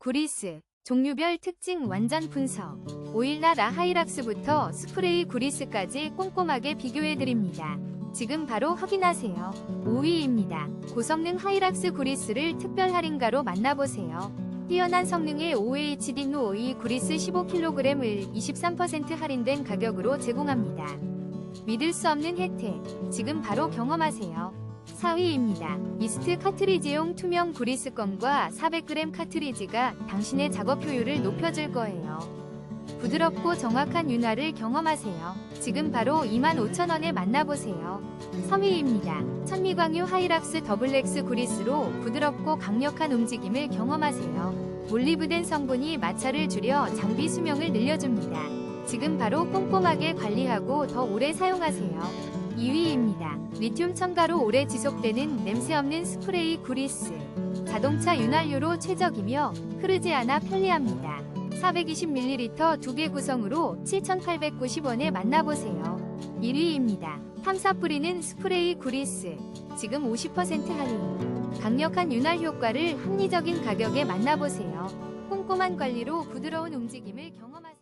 구리스 종류별 특징 완전 분석 오일라 라하이락스부터 스프레이 구리스까지 꼼꼼하게 비교해드립니다. 지금 바로 확인하세요. 5위입니다. 고성능 하이락스 구리스를 특별 할인가로 만나보세요. 뛰어난 성능의 OHD 노2 구리스 15kg을 23% 할인된 가격으로 제공합니다. 믿을 수 없는 혜택, 지금 바로 경험하세요. 4위입니다. 미스트 카트리지용 투명 구리스껌과 400g 카트리지가 당신의 작업 효율을 높여줄 거예요. 부드럽고 정확한 윤활을 경험하세요. 지금 바로 25,000원에 만나보세요. 3위입니다. 천미광유 하이락스 더블렉스 구리스로 부드럽고 강력한 움직임을 경험하세요. 올리브된 성분이 마찰을 줄여 장비 수명을 늘려줍니다. 지금 바로 꼼꼼하게 관리하고 더 오래 사용하세요. 2위입니다. 리튬 첨가로 오래 지속되는 냄새 없는 스프레이 구리스. 자동차 윤활유로 최적이며 흐르지 않아 편리합니다. 420ml 2개 구성으로 7,890원에 만나보세요. 1위입니다. 탐사 뿌리는 스프레이 구리스. 지금 50% 할인. 강력한 윤활 효과를 합리적인 가격에 만나보세요. 꼼꼼한 관리로 부드러운 움직임을 경험하세요.